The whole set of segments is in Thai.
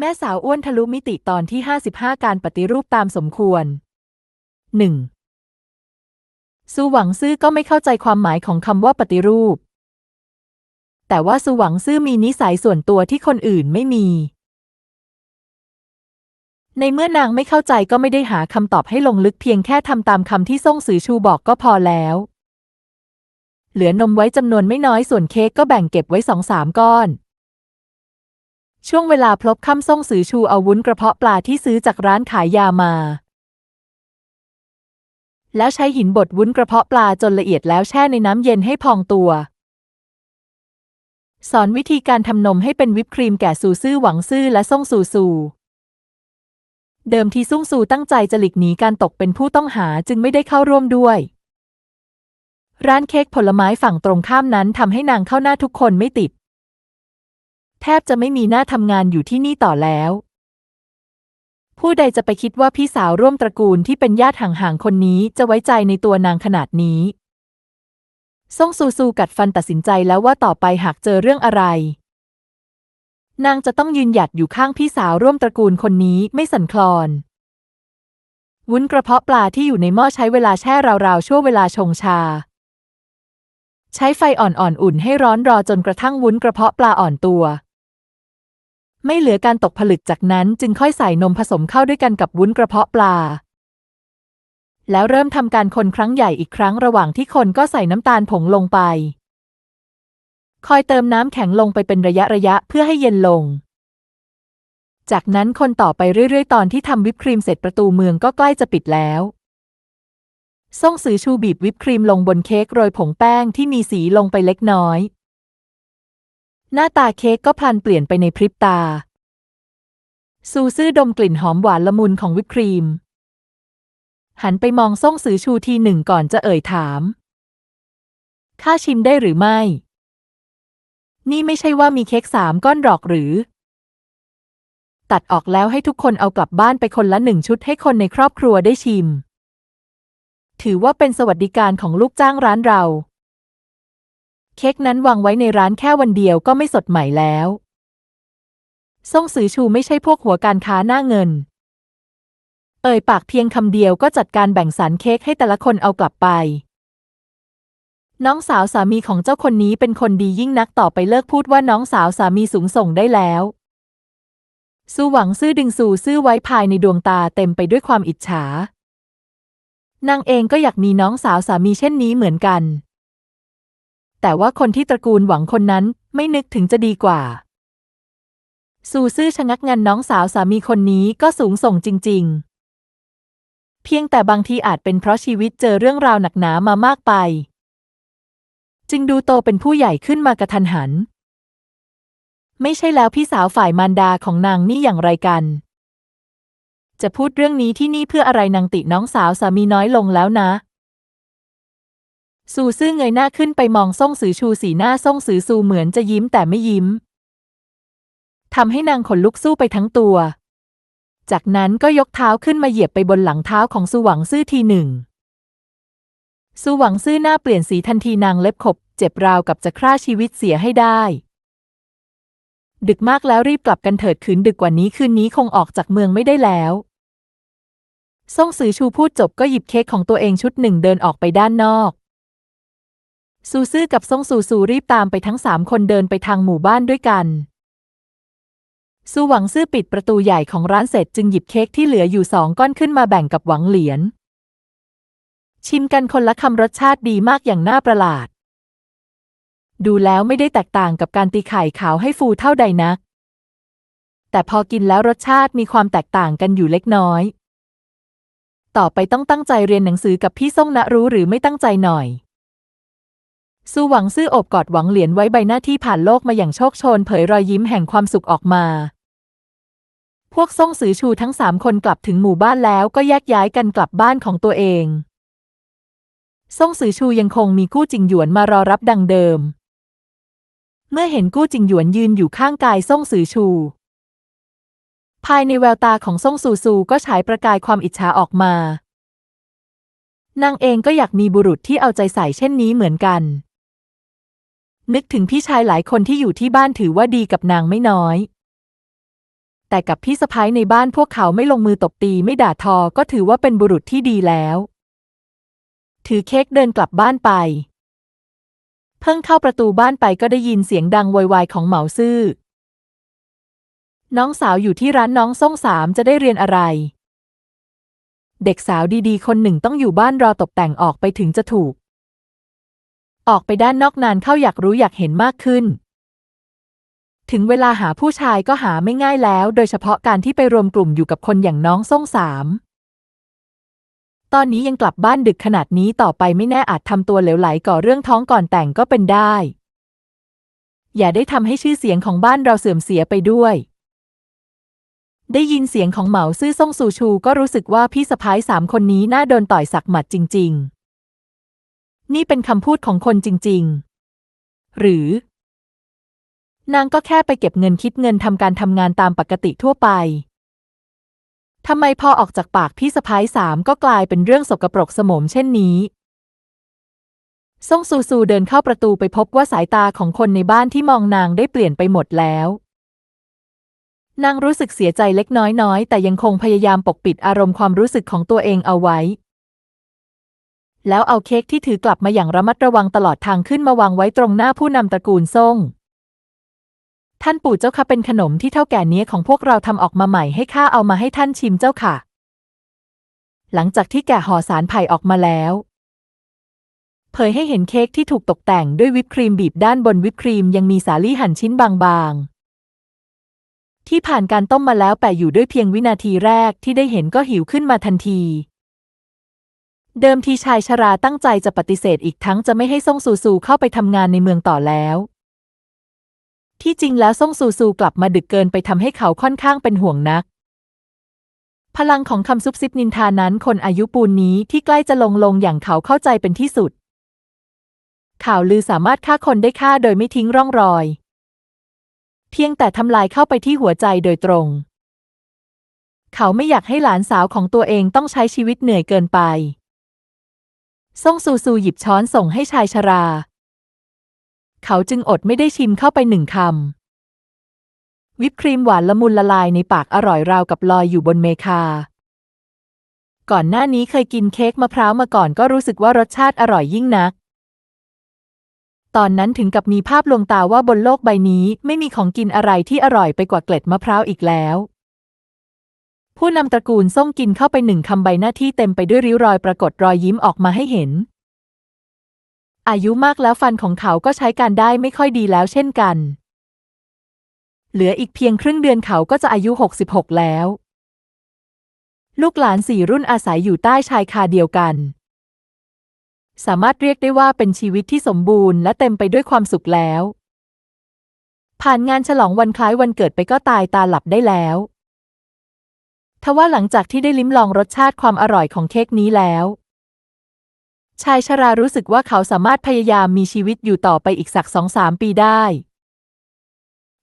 แม่สาวอ้วนทะลุมิติตอนที่ 55 การปฏิรูปตามสมควร 1. ซูหวังซื่อก็ไม่เข้าใจความหมายของคำว่าปฏิรูป แต่ว่าซูหวังซื่อมีนิสัยส่วนตัวที่คนอื่นไม่มี ในเมื่อนางไม่เข้าใจก็ไม่ได้หาคำตอบให้ลงลึกเพียงแค่ทำตามคำที่ซ่งสือชูบอกก็พอแล้ว เหลือนมไว้จำนวนไม่น้อยส่วนเค้กก็แบ่งเก็บไว้สองสามก้อน ช่วงเวลาพลบค่ำส่งสือชูเอาวุ้นกระเพาะปลาที่ซื้อจากร้านขายยามา แล้วใช้หินบดวุ้นกระเพาะปลาจนละเอียดแล้วแช่ในน้ำเย็นให้พองตัว สอนวิธีการทำนมให้เป็นวิปครีมแก่ซูซื่อหวังซื่อและส่งซูซูเดิมทีซุ่งซูตั้งใจจะหลีกหนีการตกเป็นผู้ต้องหาจึงไม่ได้เข้าร่วมด้วย ร้านเค้กผลไม้ฝั่งตรงข้ามนั้นทำให้นางเข้าหน้าทุกคนไม่ติด แทบจะไม่มีหน้าทำงานอยู่ที่นี่ต่อแล้ว ผู้ใดจะไปคิดว่าพี่สาวร่วมตระกูลที่เป็นญาติห่างๆคนนี้จะไว้ใจในตัวนางขนาดนี้ซ่งซูซูกัดฟันตัดสินใจแล้วว่าต่อไปหากเจอเรื่องอะไร นางจะต้องยืนหยัดอยู่ข้างพี่สาวร่วมตระกูลคนนี้ไม่สั่นคลอน วุ้นกระเพาะปลาที่อยู่ในหม้อใช้เวลาแช่ราวๆชั่วเวลาชงชา ใช้ไฟอ่อนๆอุ่นให้ร้อนรอจนกระทั่งวุ้นกระเพาะปลาอ่อนตัว ไม่เหลือการตกผลึกจากนั้นจึงค่อยใส่นมผสมเข้าด้วยกันกับวุ้นกระเพาะปลา แล้วเริ่มทำการคนครั้งใหญ่อีกครั้งระหว่างที่คนก็ใส่น้ำตาลผงลงไป คอยเติมน้ำแข็งลงไปเป็นระยะระยะเพื่อให้เย็นลง จากนั้นคนต่อไปเรื่อยๆ ตอนที่ทำวิปครีมเสร็จประตูเมืองก็ใกล้จะปิดแล้วซ่งสือชูบีบวิปครีมลงบนเค้กโรยผงแป้งที่มีสีลงไปเล็กน้อย หน้าตาเค้กก็พลันเปลี่ยนไปในพริบตา ซูซื่อดมกลิ่นหอมหวานละมุนของวิปครีม หันไปมองซ่งสือชูทีหนึ่งก่อนจะเอ่ยถาม ข้าชิมได้หรือไม่ นี่ไม่ใช่ว่ามีเค้กสามก้อนหรอกหรือ ตัดออกแล้วให้ทุกคนเอากลับบ้านไปคนละหนึ่งชุดให้คนในครอบครัวได้ชิม ถือว่าเป็นสวัสดิการของลูกจ้างร้านเรา เค้กนั้นวางไว้ในร้านแค่วันเดียวก็ไม่สดใหม่แล้วซ่งสือชูไม่ใช่พวกหัวการค้าหน้าเงิน เอ่ยปากเพียงคำเดียวก็จัดการแบ่งสรรเค้กให้แต่ละคนเอากลับไป น้องสาวสามีของเจ้าคนนี้เป็นคนดียิ่งนักต่อไปเลิกพูดว่าน้องสาวสามีสูงส่งได้แล้วสู้หวังซื่อดึงสู่ซื่อไว้ภายในดวงตาเต็มไปด้วยความอิจฉานางเองก็อยากมีน้องสาวสามีเช่นนี้เหมือนกัน แต่ว่าคนที่ตระกูลหวังคนนั้นไม่นึกถึงจะดีกว่าสู่ซื่อชะงักงันน้องสาวสามีคนนี้ก็สูงส่งจริง ๆ เพียงแต่บางทีอาจเป็นเพราะชีวิตเจอเรื่องราวหนักหนามามากไป จึงดูโตเป็นผู้ใหญ่ขึ้นมากระทันหัน ไม่ใช่แล้วพี่สาวฝ่ายมารดาของนางนี่อย่างไรกัน จะพูดเรื่องนี้ที่นี่เพื่ออะไรนางติน้องสาวสามีน้อยลงแล้วนะ ซูซื่อเงยหน้าขึ้นไปมองซ่งสือชูสีหน้าซ่งสือซูเหมือนจะยิ้มแต่ไม่ยิ้มทำให้นางขนลุกสู้ไปทั้งตัว จากนั้นก็ยกเท้าขึ้นมาเหยียบไปบนหลังเท้าของซูหวังซื่อทีหนึ่งซูหวังซื่อหน้าเปลี่ยนสีทันทีนางเล็บขบ เจ็บราวกับจะฆ่าชีวิตเสียให้ได้ ดึกมากแล้วรีบกลับกันเถิดคืนดึกกว่านี้คืนนี้คงออกจากเมืองไม่ได้แล้วซ่งสือชูพูดจบก็หยิบเค้กของตัวเองชุดหนึ่งเดินออกไปด้านนอก ซูซื่อกับซ่งซูซูรีบตามไปทั้งสามคนเดินไปทางหมู่บ้านด้วยกัน ซูหวังซื่อปิดประตูใหญ่ของร้านเสร็จจึงหยิบเค้กที่เหลืออยู่สองก้อนขึ้นมาแบ่งกับหวังเหรียญชิมกันคนละคำรสชาติดีมากอย่างน่าประหลาด ดูแล้วไม่ได้แตกต่างกับการตีไข่ขาวให้ฟูเท่าใดนัก แต่พอกินแล้วรสชาติมีความแตกต่างกันอยู่เล็กน้อย ต่อไปต้องตั้งใจเรียนหนังสือกับพี่ส่งนะรู้หรือไม่ตั้งใจหน่อย สู้หวังซื่ออบกอดหวังเหรียญไว้ใบหน้าที่ผ่านโลกมาอย่างโชคโชน เผยรอยยิ้มแห่งความสุขออกมา พวกส่งสือชูทั้งสามคนกลับถึงหมู่บ้านแล้วก็แยกย้ายกันกลับบ้านของตัวเองส่งสือชูยังคงมีกู้จิงหยวนมารอรับดังเดิม เมื่อเห็นกู้จิงหยวนยืนอยู่ข้างกายส่งสือชู ภายในแววตาของส่งซูซูก็ฉายประกายความอิจฉาออกมานางเองก็อยากมีบุรุษที่เอาใจใส่เช่นนี้เหมือนกัน นึกถึงพี่ชายหลายคนที่อยู่ที่บ้านถือว่าดีกับนางไม่น้อย แต่กับพี่สะพ้ายในบ้านพวกเขาไม่ลงมือตบตีไม่ด่าทอก็ถือว่าเป็นบุรุษที่ดีแล้ว ถือเค้กเดินกลับบ้านไป เพิ่งเข้าประตูบ้านไปก็ได้ยินเสียงดังวยวายของเหมาซื่อ น้องสาวอยู่ที่ร้านน้องส่งสามจะได้เรียนอะไร เด็กสาวดีๆ คนหนึ่งต้องอยู่บ้านรอตกแต่งออกไปถึงจะถูก ออกไปด้านนอกนานเข้าอยากรู้อยากเห็นมากขึ้น ถึงเวลาหาผู้ชายก็หาไม่ง่ายแล้ว โดยเฉพาะการที่ไปรวมกลุ่มอยู่กับคนอย่างน้องส่งสาม ตอนนี้ยังกลับบ้านดึกขนาดนี้ต่อไปไม่แน่อาจทำตัวเหลวไหลก่อเรื่องท้องก่อนแต่งก็เป็นได้ อย่าได้ทำให้ชื่อเสียงของบ้านเราเสื่อมเสียไปด้วยได้ยินเสียงของเหมาซื่อซ่งซูชูก็รู้สึกว่าพี่สะพ้ายสามคนนี้น่าโดนต่อยสักหมัดจริง ๆ นี่เป็นคำพูดของคนจริง ๆ หรือ นางก็แค่ไปเก็บเงินคิดเงินทำการทำงานตามปกติทั่วไปทำไมพอออกจากปากพี่สะพ้ายสามก็กลายเป็นเรื่องสกปรกสมมเช่นนี้ซ่งซูซูเดินเข้าประตูไปพบว่าสายตาของคนในบ้านที่มองนางได้เปลี่ยนไปหมดแล้ว นางรู้สึกเสียใจเล็กน้อยๆ แต่ยังคงพยายามปกปิดอารมณ์ความรู้สึกของตัวเองเอาไว้ แล้วเอาเค้กที่ถือกลับมาอย่างระมัดระวังตลอดทางขึ้นมาวางไว้ตรงหน้าผู้นำตระกูลซ่ง ท่านปู่เจ้าค่ะเป็นขนมที่เท่าแก่เนี้ของพวกเราทำออกมาใหม่ให้ข้าเอามาให้ท่านชิมเจ้าค่ะ หลังจากที่แกะห่อสารไผ่ออกมาแล้ว เผยให้เห็นเค้กที่ถูกตกแต่งด้วยวิปครีมบีบด้านบนวิปครีมยังมีสาลี่หั่นชิ้นบางๆ ที่ผ่านการต้มมาแล้วแปะอยู่ด้วยเพียงวินาทีแรกที่ได้เห็นก็หิวขึ้นมาทันที เดิมทีชายชราตั้งใจจะปฏิเสธอีกทั้งจะไม่ให้ซ่งซูซูเข้าไปทำงานในเมืองต่อแล้ว ที่จริงแล้วซ่งซูซูกลับมาดึกเกินไปทำให้เขาค่อนข้างเป็นห่วงนัก พลังของคำซุบซิบนินทานั้นคนอายุปูนนี้ที่ใกล้จะลงลงอย่างเขาเข้าใจเป็นที่สุด ข่าวลือสามารถฆ่าคนได้ฆ่าโดยไม่ทิ้งร่องรอย เพียงแต่ทำลายเข้าไปที่หัวใจโดยตรง เขาไม่อยากให้หลานสาวของตัวเองต้องใช้ชีวิตเหนื่อยเกินไป ซ่งซูซูหยิบช้อนส่งให้ชายชรา เขาจึงอดไม่ได้ชิมเข้าไปหนึ่งคำ วิปครีมหวานละมุนละลายในปากอร่อยราวกับลอยอยู่บนเมคา ก่อนหน้านี้เคยกินเค้กมะพร้าวมาก่อนก็รู้สึกว่ารสชาติอร่อยยิ่งนัก ตอนนั้นถึงกับมีภาพลวงตาว่าบนโลกใบนี้ไม่มีของกินอะไรที่อร่อยไปกว่าเกล็ดมะพร้าวอีกแล้ว ผู้นำตระกูลส่งกินเข้าไปหนึ่งคำใบหน้าที่เต็มไปด้วยริ้วรอยปรากฏรอยยิ้มออกมาให้เห็น อายุมากแล้วฟันของเขาก็ใช้การได้ไม่ค่อยดีแล้วเช่นกัน เหลืออีกเพียงครึ่งเดือนเขาก็จะอายุ 66 แล้ว ลูกหลานสี่รุ่นอาศัยอยู่ใต้ชายคาเดียวกัน สามารถเรียกได้ว่าเป็นชีวิตที่สมบูรณ์และเต็มไปด้วยความสุขแล้ว ผ่านงานฉลองวันคล้ายวันเกิดไปก็ตายตาหลับได้แล้ว ทว่าหลังจากที่ได้ลิ้มลองรสชาติความอร่อยของเค้กนี้แล้ว ชายชรารู้สึกว่าเขาสามารถพยายามมีชีวิตอยู่ต่อไปอีกสักสองสามปีได้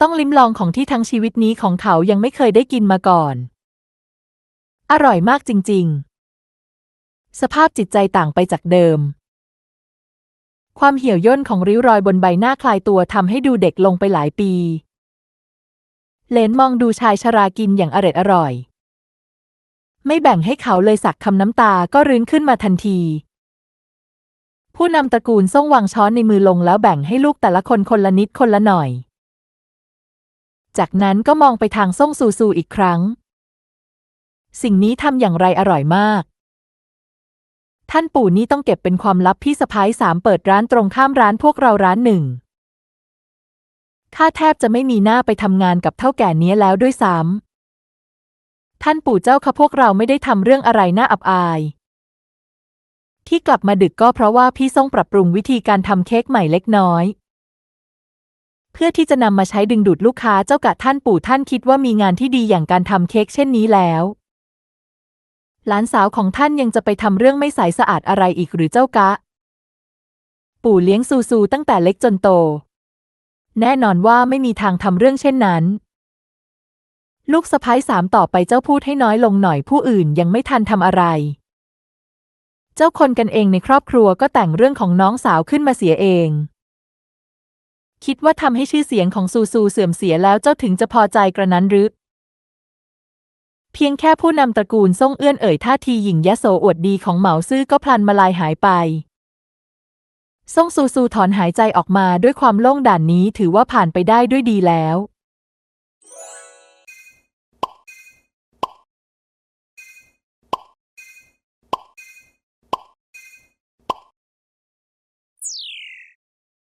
ต้องลิ้มลองของที่ทั้งชีวิตนี้ของเขายังไม่เคยได้กินมาก่อน อร่อยมากจริง ๆ สภาพจิตใจต่างไปจากเดิม ความเหี่ยวย่นของริ้วรอยบนใบหน้าคลายตัวทำให้ดูเด็กลงไปหลายปี เลนมองดูชายชรากินอย่างอร็ดอร่อย ไม่แบ่งให้เขาเลยสักคำน้ำตาก็รื้นขึ้นมาทันที ผู้นำตระกูลส่งวางช้อนในมือลงแล้วแบ่งให้ลูกแต่ละคนคนละนิดคนละหน่อย จากนั้นก็มองไปทางส่งซูซูอีกครั้ง สิ่งนี้ทำอย่างไรอร่อยมาก ท่านปู่นี่ต้องเก็บเป็นความลับพี่สะพ้ายสามเปิดร้านตรงข้ามร้านพวกเราร้านหนึ่งข้าแทบจะไม่มีหน้าไปทำงานกับเท่าแก่นี้แล้วด้วยซ้ำ ท่านปู่เจ้าค่ะพวกเราไม่ได้ทำเรื่องอะไรน่าอับอาย ที่กลับมาดึกก็เพราะว่าพี่ส่งปรับปรุงวิธีการทำเค้กใหม่เล็กน้อย เพื่อที่จะนำมาใช้ดึงดูดลูกค้าเจ้ากะท่านปู่ท่านคิดว่ามีงานที่ดีอย่างการทำเค้กเช่นนี้แล้วหลานสาวของท่านยังจะไปทำเรื่องไม่ใสสะอาดอะไรอีกหรือเจ้ากะ ปู่เลี้ยงซูซูตั้งแต่เล็กจนโต แน่นอนว่าไม่มีทางทำเรื่องเช่นนั้น ลูกสะพ้ายสามต่อไปเจ้าพูดให้น้อยลงหน่อยผู้อื่นยังไม่ทันทำอะไร เจ้าคนกันเองในครอบครัวก็แต่งเรื่องของน้องสาวขึ้นมาเสียเอง คิดว่าทำให้ชื่อเสียงของซูซูเสื่อมเสียแล้วเจ้าถึงจะพอใจกระนั้นหรือเพียงแค่ผู้นำตระกูลซ่งเอื้อนเอ่ยท่าทีหยิ่งยะโสอวดดีของเหมาซื่อก็พลันมาลายหายไปซ่งซูซูถอนหายใจออกมาด้วยความโล่งด่านนี้ถือว่าผ่านไปได้ด้วยดีแล้ว